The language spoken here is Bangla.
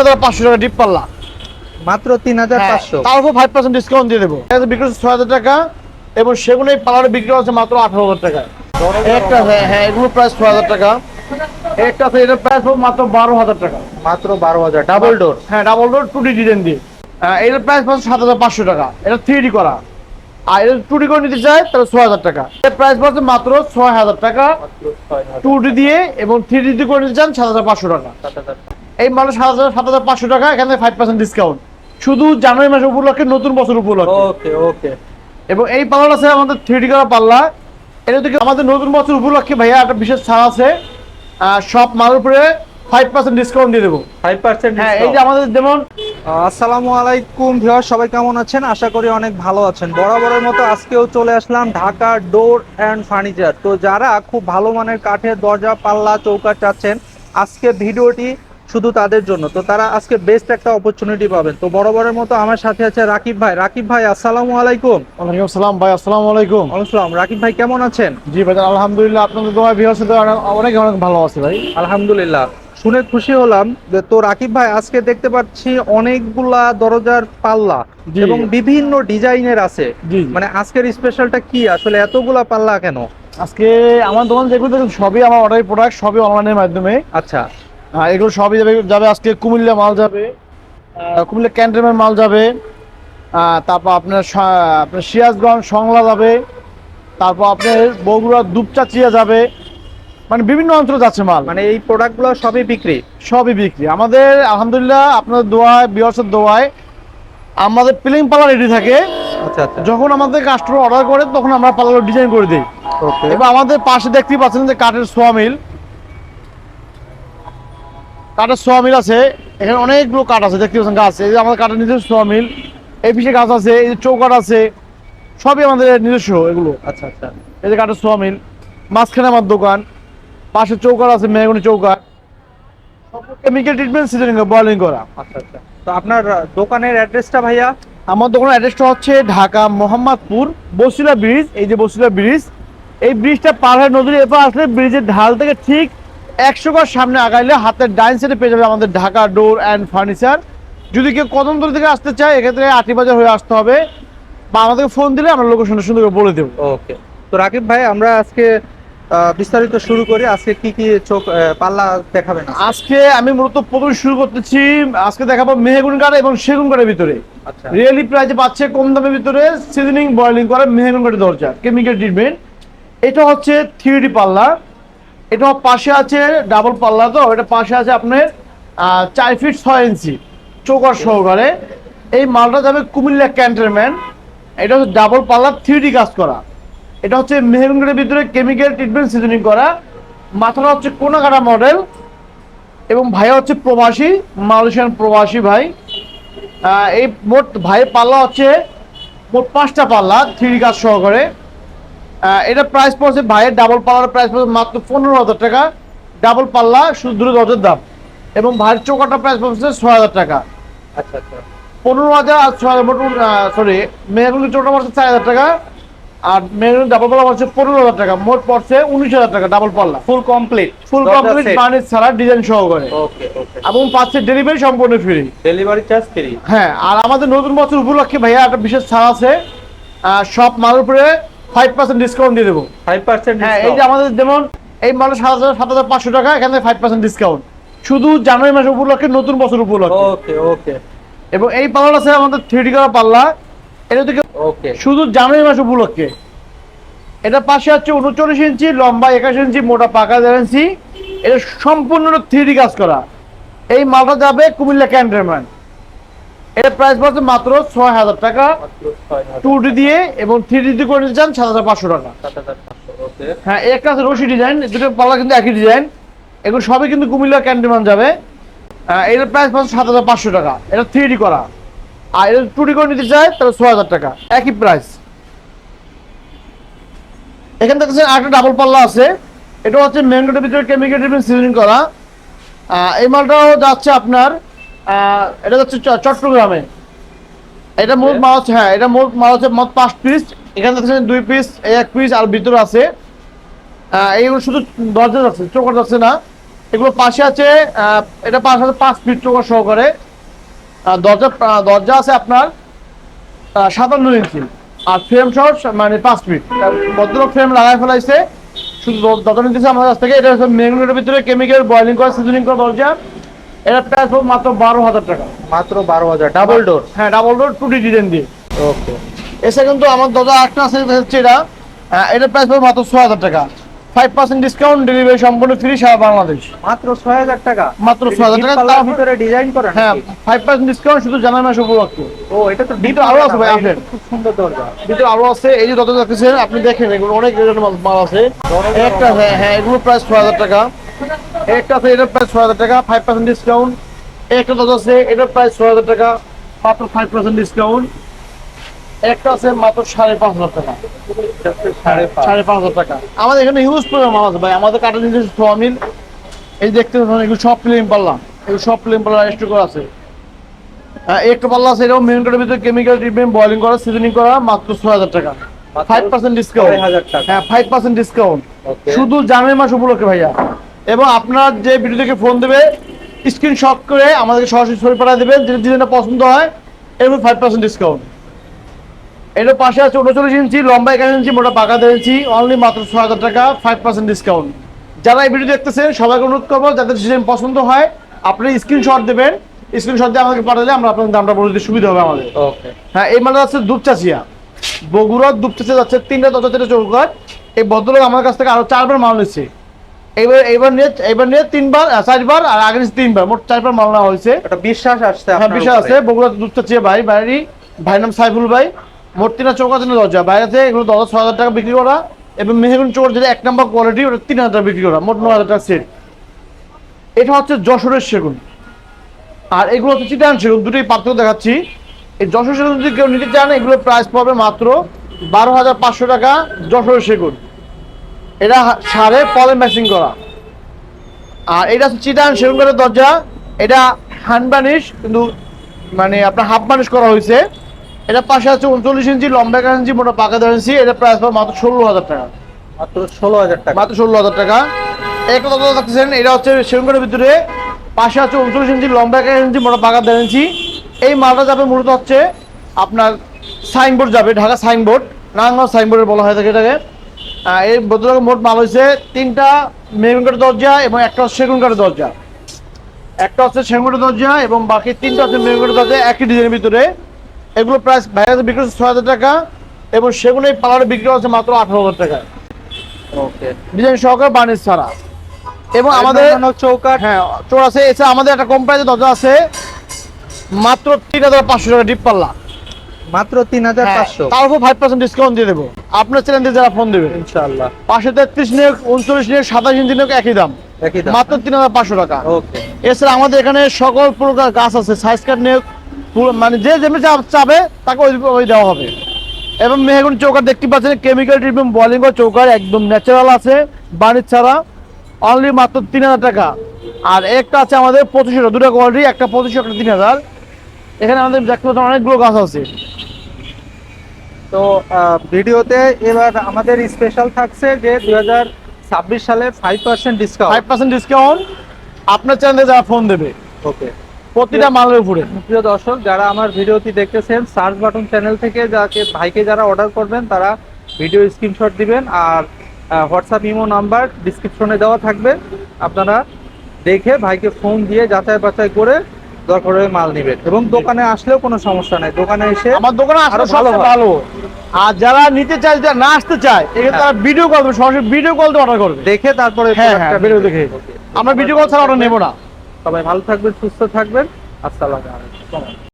হাজার পাঁচশো টাকা ডিপ পাল্লা। মাত্র তিন হাজার হ্যাঁ, পাঁচশো। তার উপর ফাইভ পার্সেন্ট ডিসকাউন্ট দিয়ে দেবো। এটা বিক্রি হচ্ছে ছয় হাজার টাকা এবং সেগুলো এই পাল্লাটা বিক্রি হচ্ছে মাত্র আঠারো হাজার টাকা একটা আছে হ্যাঁ এগুলো প্রাইস ছয় হাজার টাকা। একটা আছে এটার প্রাইস মাত্র বারো হাজার টাকা। মাত্র বারো হাজার ডাবল ডোর হ্যাঁ double door two D design দিয়ে। আহ, এটার প্রাইস পাচ্ছে সাত হাজার পাঁচশো টাকা। এটা থ্রি ডি করা। আর এটা টু ডি করে নিতে চায় তাহলে ছয় হাজার টাকা। এর প্রাইস পাচ্ছে মাত্র ছয় হাজার টাকা। টু ডি দিয়ে এবং থ্রি ডি করে নিতে চান সাত হাজার পাঁচশো টাকা। এই মানে সাত হাজার সাত হাজার পাঁচশো টাকা এখানে ফাইভ পার্সেন্ট ডিসকাউন্ট শুধু জানুয়ারি মাসের উপলক্ষে নতুন বছর উপলক্ষে। ওকে ওকে। এবং এই পাল্লাটা আছে আমাদের থ্রি ডি করা পাল্লা এটা থেকে আমাদের নতুন বছর উপলক্ষে ভাইয়া একটা বিশেষ ছাড় আছে। সব মালের উপরে ফাইভ পার্সেন্ট ডিসকাউন্ট দিয়ে দেবো। ফাইভ পার্সেন্ট হ্যাঁ এই যে আমাদের যেমন আসসালামু আলাইকুম ভিউয়ার সবাই কেমন আছেন? আশা করি অনেক ভালো আছেন। বরাবরের মতো আজকেও চলে আসলাম ঢাকা ডোর অ্যান্ড ফার্নিচার তো যারা খুব ভালো মানের কাঠের দরজা পাল্লা চৌকা চাচ্ছেন আজকে ভিডিওটি শুধু তাদের জন্য। তো তারা আজকে বেস্ট একটা অপরচুনিটি পাবেন। তো বরাবরের মতো আমার সাথে আছে রাকিব ভাই। রাকিব ভাই আসসালামু আলাইকুম। ওয়ালাইকুম আসসালাম ভাই আসসালামু আলাইকুম। আসসালাম। রাকিব ভাই কেমন আছেন? জি ভাই আলহামদুলিল্লাহ আপনাদের দোয়া ভিউয়ার্স অনেক অনেক ভালো আছে ভাই। আলহামদুলিল্লাহ। শুনে খুশি হলাম যে তো রাকিব ভাই আজকে দেখতে পাচ্ছি অনেকগুলা দরজার পাল্লা এবং বিভিন্ন ডিজাইনের আছে। মানে আজকের স্পেশালটা কি? আসলে এতগুলা পাল্লা কেন? আজকে আমার দোকান যেগুলো সবই আমার অর্ডারি প্রোডাক্ট সবই অনলাইনের মাধ্যমে। আচ্ছা। আহ, এগুলো সবই যাবে যাবে আজকে কুমিল্লা মাল যাবে কুমিল্লা ক্যান্টনমেন্ট মাল যাবে তারপর আপনার আপনার সিরাজগঞ্জ সংলা যাবে তারপর আপনার বগুড়া দুপচাচিয়া যাবে মানে বিভিন্ন অঞ্চলে যাচ্ছে মাল। মানে এই প্রোডাক্টগুলো সবই বিক্রি? সবই বিক্রি। আমাদের আলহামদুলিল্লাহ আপনাদের দোয়ায় বিয়ার্সের দোয়ায় আমাদের প্লেন পাল্লা রেডি থাকে। আচ্ছা আচ্ছা। যখন আমাদের কাস্টমার অর্ডার করে তখন আমরা পাল্লাগুলো ডিজাইন করে দিই। ওকে এবার আমাদের পাশে দেখতেই পাচ্ছেন যে কাঠের সোয়া মিল কাঠের সোয়া মিল আছে এখানে অনেকগুলো কাঠ আছে দেখতে পাচ্ছেন গাছ। এই যে আমাদের কাঠের নিজস্ব সোয়া মিল এই পিছিয়ে গাছ আছে এই যে চৌকাঠ আছে সবই আমাদের নিজস্ব এগুলো। আচ্ছা আচ্ছা। এই যে কাঠের সোয়া মিল মাঝখানে আমার দোকান পাশে চৌকাঠ আছে মেহগুনি চৌকাঠ। কেমিক্যাল ট্রিটমেন্ট সিজনিং বয়লিং করা। আচ্ছা আচ্ছা। তো আপনার দোকানের অ্যাড্রেসটা ভাইয়া? আমার দোকানের অ্যাড্রেসটা হচ্ছে ঢাকা মোহাম্মদপুর বসিলা ব্রিজ এই যে বসিলা ব্রিজ এই ব্রিজটা পার হয়ে নদীর এপার আসলে ব্রিজের ঢাল থেকে ঠিক একশো গজ সামনে আগাইলে হাতের ডাইন সাইডে পেয়ে যাবে আমাদের ঢাকা ডোর অ্যান্ড ফার্নিচার যদি কেউ কদমতলি থেকে আসতে চায় এক্ষেত্রে আটি বাজার হয়ে আসতে হবে। বা আমাদেরকে ফোন দিলে আমরা লোকেশনটা সুন্দর করে বলে দেবো। ওকে তো রাকিব ভাই আমরা আজকে বিস্তারিত শুরু করি। আজকে কি কি চোখ পাল্লা দেখাবেন? আজকে আমি মূলত প্রথমে শুরু করতেছি আজকে দেখাবো মেহগুন কাঠ এবং সেগুন কাঠের ভিতরে। আচ্ছা। রিয়েলি প্রাইজে পাচ্ছে কম দামের ভিতরে সিজনিং বয়লিং করা মেহগুন কাঠের দরজা কেমিক্যাল ট্রিটমেন্ট এটা হচ্ছে থ্রি পাল্লা। এটা পাশে আছে ডাবল পাল্লা তো, এটা পাশে আছে আপনার চার ফিট ছয় ইঞ্চি চৌকার সহকারে। এই মালটা যাবে কুমিল্লা ক্যান্টনমেন্ট। এটা হচ্ছে ডাবল পাল্লা থ্রি কাজ করা। এটা হচ্ছে মেহরুন কাঠের ভিতরে কেমিক্যাল ট্রিটমেন্ট সিজনিং করা। মাথাটা হচ্ছে কোনাকাটা মডেল এবং ভাইয়া হচ্ছে প্রবাসী, মালয়েশিয়ান প্রবাসী ভাই। এই মোট ভাইয়ের পাল্লা হচ্ছে মোট পাঁচটা পাল্লা থ্রি কাজ সহকারে। এটা প্রাইস পড়ছে ভাইয়ের ডাবল পাল্লার প্রাইস পড়ছে মাত্র পনেরো হাজার টাকা। ডাবল পাল্লা শুধু দুটো দরজার দাম। এবং ভাইয়ের চৌকাটা প্রাইস পড়ছে ছয় হাজার টাকা। আচ্ছা আচ্ছা। পনেরো হাজার আর ছয় হাজার মোট সরি মেহগুলি চৌটা পড়ছে চার হাজার টাকা আর মেহগুলি ডাবল পাল্লা পড়ছে পনেরো হাজার টাকা। মোট পড়ছে উনিশ হাজার টাকা ডাবল পাল্লা ফুল কমপ্লিট ফুল কমপ্লিট বার্নিশ ছাড়া ডিজাইন সহকারে। ওকে ওকে এবং পাচ্ছে ডেলিভারি সম্পূর্ণ ফ্রি ডেলিভারি চার্জ ফ্রি হ্যাঁ আর আমাদের নতুন বছর উপলক্ষে ভাইয়া একটা বিশেষ ছাড় আছে। সব মালের উপরে ফাইভ পার্সেন্ট ডিসকাউন্ট দিয়ে দেবো। ফাইভ পার্সেন্ট হ্যাঁ এই যে আমাদের যেমন এই মালের সাত হাজার সাত হাজার পাঁচশো টাকা এখানে ফাইভ পার্সেন্ট ডিসকাউন্ট শুধু জানুয়ারি মাস উপলক্ষে নতুন বছর উপলক্ষে। ওকে ওকে। এবং এই পাল্লাটা আছে আমাদের থ্রি করা পাল্লা। এটা থেকে ওকে। শুধু জানুয়ারি মাস উপলক্ষে। এটা পাশে আছে উনচল্লিশ ইঞ্চি লম্বা একাশ ইঞ্চি মোটা পাকা দেড় ইঞ্চি। এটা সম্পূর্ণ থ্রি কাজ করা। এই মালটা যাবে কুমিল্লা ক্যান্টনমেন্ট। এর প্রাইস পড়ছে মাত্র ছয় হাজার টাকা। টু ডি দিয়ে এবং থ্রি ডি করে নিতে চান সাত হাজার পাঁচশো টাকা। হ্যাঁ একটা আছে রশি ডিজাইন দুটো পাল্লা কিন্তু একই ডিজাইন এগুলো সবই কিন্তু কুমিল্লা ক্যান্টনমেন্ট যাবে। এটার প্রাইস পড়ছে সাত হাজার পাঁচশো টাকা। এটা থ্রি ডি করা। আর এটা টু ডি করে নিতে চায় তাহলে ছয় হাজার টাকা। একই প্রাইস এখান থেকে আরেকটা ডাবল পাল্লা আছে। এটা হচ্ছে ম্যাঙ্গোটার ভিতরে কেমিক্যাল ট্রিটমেন্ট সিজনিং করা। এই মালটাও যাচ্ছে আপনার এটা যাচ্ছে চ- চট্টগ্রামে। এটা মোট মাল হচ্ছে হ্যাঁ এটা মোট মাল হচ্ছে মোট পাঁচ পিস এখানে দেখছেন দুই পিস এক পিস আর ভিতরে আছে এইগুলো শুধু দরজা যাচ্ছে চোখা যাচ্ছে না। এগুলো পাশে আছে এটা পাশে আছে পাঁচ ফিট চৌকা সহকারে। দরজা দরজা আছে আপনার সাতান্ন ইঞ্চি। আর ফ্রেম সহ মানে পাঁচ ফিট ভদ্রলোক ফ্রেম লাগাই ফেলাইছে। শুধু দরজা নিতেছে আমাদের কাছ থেকে এটা হচ্ছে মেগুনের ভিতরে কেমিক্যাল বয়লিং করা সিজনিং করা দরজা। এটা প্রাইস মাত্র বারো হাজার টাকা। মাত্র বারো হাজার ডাবল ডোর হ্যাঁ ডাবল ডোর টু ডিজাইন দিয়ে। ওকে এসে কিন্তু আমার দরজা একটা আছে এটা হচ্ছে এটা। আহ, এটার প্রাইস পড়বে মাত্র ছয় হাজার টাকা। ফাইভ পার্সেন্ট ডিসকাউন্ট ডেলিভারি সম্পূর্ণ ফ্রি সারা বাংলাদেশ। মাত্র ছয় হাজার টাকা। মাত্র 6,000 টাকা, পাল্লার তারপর- ভিতরে ডিজাইন করেন হ্যাঁ ফাইভ পার্সেন্ট ডিসকাউন্ট শুধু জানাই মাস উপলক্ষে ও এটা তো ভিতরে আরও আছে ভাই, আসেন। খুব সুন্দর দরজা। ভিতরে আরও আছে এই যে দরজা দেখতেছেন আপনি দেখেন এগুলো অনেক রেটের মাল মাল আছে একটা হ্যাঁ হ্যাঁ এগুলো প্রাইস ছয় হাজার টাকা। একটা আছে এটার প্রাইস ছয় হাজার টাকা ফাইভ পার্সেন্ট ডিসকাউন্ট একটা দরজা আছে এটার প্রাইস ছয় হাজার টাকা মাত্র ফাইভ পার্সেন্ট ডিসকাউন্ট একটা আছে মাত্র সাড়ে পাঁচ হাজার টাকা। সাড়ে পাঁচ। হাজার টাকা। আমাদের এখানে হিউজ পরিমাণ আছে ভাই। আমাদের কাটা সোয়ামিল এই দেখতে পাচ্ছেন এগুলো সব প্লেন পাল্লা। এগুলো সব প্লেন পাল্লা রেজিস্টার করা আছে। আহ, একটা পাল্লা আছে এরকম মেন কার্ডের ভিতরে কেমিক্যাল ট্রিটমেন্ট বয়লিং করা সিজনিং করা মাত্র ছয় হাজার টাকা। Five percent discount. হ্যাঁ ফাইভ পার্সেন্ট ডিসকাউন্ট শুধু জানুয়ারি মাস উপলক্ষে ভাইয়া। এবং আপনার যে ভিডিও থেকে ফোন দেবে স্ক্রিনশট করে আমাদেরকে সরাসরি ছবি পাঠিয়ে দেবেন যেটা ডিজাইনটা পছন্দ হয় এর ফাইভ পার্সেন্ট ডিসকাউন্ট এটার পাশে আছে উনচল্লিশ ইঞ্চি লম্বা একাশ ইঞ্চি মোটা পাকা দেড় ইঞ্চি অনলি মাত্র ছ হাজার টাকা ফাইভ পার্সেন্ট ডিসকাউন্ট যারা এই ভিডিও দেখতেছেন সবাইকে অনুরোধ করব যাদের ডিজাইন পছন্দ হয় আপনি স্ক্রিনশট দেবেন। স্ক্রিনশট দিয়ে আমাকে পাঠালে আমরা আপনার দামটা বলে দিতে সুবিধা হবে আমাদের। ওকে হ্যাঁ এই মালটা আছে দুপচাচিয়া বগুড়ার দুপচাচিয়া যাচ্ছে তিনটা দরজা থেকে চৌকাট এই ভদ্রলোক আমার কাছ থেকে আরও চারবার মাল নিচ্ছে। এবার এবার নিয়ে এবার নিয়ে তিনবার চারবার আর আগে নিচ্ছে তিনবার মোট চারবার মাল নেওয়া হয়েছে। একটা বিশ্বাস আসছে হ্যাঁ উপরে। আছে। বগুড়া দুপচাচিয়া ভাই বাড়ি ভাই নাম সাইফুল ভাই। মোট তিনটা চৌকা তিনটা দরজা। বাইরে থেকে এগুলো দরজা ছয় হাজার টাকা বিক্রি করা এবং মেহগুন চৌকার যেটা এক নম্বর কোয়ালিটি ওটা তিন হাজার বিক্রি করা। মোট নয় হাজার টাকা সেট এটা হচ্ছে যশোরের সেগুন। আর এগুলো হচ্ছে চিটান সেগুন। দুটোই পার্থক্য দেখাচ্ছি। এই যশোর সেগুন যদি কেউ নিতে চান এগুলোর প্রাইস পড়বে মাত্র বারো হাজার পাঁচশো টাকা যশোরের সেগুন। এটা সাড়ে পলে ম্যাচিং করা। আর এটা হচ্ছে চিটান সেগুন কাঠের দরজা। এটা হ্যান্ড বানিশ কিন্তু মানে আপনার হাফ বানিশ করা হয়েছে। এটা পাশে আছে উনচল্লিশ ইঞ্চি লম্বা এক ইঞ্চি মোটা পাকা দেড় ইঞ্চি। এটা প্রাইস পড়বে মাত্র ষোলো হাজার টাকা। মাত্র ষোলো হাজার টাকা। মাত্র ষোলো হাজার টাকা। একটা কথা দেখতেছেন এটা হচ্ছে সেগুনকাঠের ভিতরে। পাশে আছে উনচল্লিশ ইঞ্চি লম্বা এক ইঞ্চি মোটা পাকা দেড় ইঞ্চি। এই মালটা যাবে মূলত হচ্ছে আপনার সাইনবোর্ড যাবে ঢাকা সাইনবোর্ড নারায়ণগঞ্জ সাইনবোর্ডে বলা হয় থাকে এটাকে। এই ভদ্রলোকের মোট মাল হয়েছে তিনটা মেরুন কাঠের দরজা এবং একটা হচ্ছে সেগুন কাঠের দরজা। একটা হচ্ছে সেগুন কাঠের দরজা এবং বাকি তিনটা হচ্ছে মেরুন কাঠের দরজা একই ডিজাইনের ভিতরে। এগুলো প্রাইস বাইরে বিক্রি হচ্ছে ছয় হাজার টাকা এবং সেগুলো এই পালারে বিক্রি হচ্ছে মাত্র আঠারো হাজার টাকা। ওকে ডিজাইন সহকারে বার্নিশ ছাড়া। এবং আমাদের চৌকাট হ্যাঁ চোর আছে। এছাড়া আমাদের একটা কোম্পানিতে দরজা আছে। মাত্র তিন হাজার পাঁচশো টাকা ডিপ পাল্লা। মাত্র তিন হাজার হ্যাঁ, পাঁচশো। তার উপর ফাইভ পার্সেন্ট ডিসকাউন্ট দিয়ে দেবো। আপনার চ্যানেল যারা ফোন দেবে ইনশাআল্লাহ। পাশে তেত্রিশ নিয়োগ উনচল্লিশ নিয়োগ সাতাশ ইঞ্চি নিয়োগ একই দাম। একই দাম। মাত্র তিন হাজার পাঁচশো টাকা। ওকে। এছাড়া আমাদের এখানে সকল প্রকার গাছ আছে সাইজ কার্ড নিয়োগ মানে যে যেমনি চাবে তাকে ওই ওই দেওয়া হবে। এবং মেহগুন চৌকার দেখতে পাচ্ছেন কেমিক্যাল ট্রিটমেন্ট বলিং চৌকার একদম ন্যাচারাল আছে বাণিজ্য ছাড়া। অনলি মাত্র তিন হাজার টাকা। আর একটা আছে আমাদের পঁচিশশো দুটো কোয়ালিটি একটা পঁচিশশো একটা তিন হাজার। এখানে আমাদের দেখতে পাচ্ছেন অনেকগুলো গাছ আছে। তো ভিডিওতে এবার আমাদের স্পেশাল থাকছে যে দু হাজার ছাব্বিশ সালে five percent discount five percent discount আপনার চ্যানেলে যারা ফোন দেবে। ওকে প্রতিটা মালের উপরে। প্রিয় দর্শক যারা আমার ভিডিওটি দেখতেছেন সার্চ বাটন চ্যানেল থেকে যাকে ভাইকে যারা অর্ডার করবেন তারা ভিডিও স্ক্রিনশট দিবেন আর হোয়াটসঅ্যাপ ইমো নাম্বার ডিসক্রিপশনে দেওয়া থাকবে। আপনারা দেখে ভাইকে ফোন দিয়ে যাচাই বাছাই করে দরকার হলে মাল নেবেন এবং দোকানে আসলেও কোনো সমস্যা নাই। দোকানে এসে আমার দোকানে আসলে ভালো ভালো। আর যারা নিতে চায় যারা না আসতে চায় এখানে। তারা ভিডিও কল সরাসরি ভিডিও কল দিয়ে অর্ডার করবে। দেখে তারপরে হ্যাঁ হ্যাঁ ভিডিও। দেখে। আমরা ভিডিও কল ছাড়া অর্ডার নেব না। সবাই ভালো থাকবেন সুস্থ থাকবেন। আসসালামু আলাইকুম।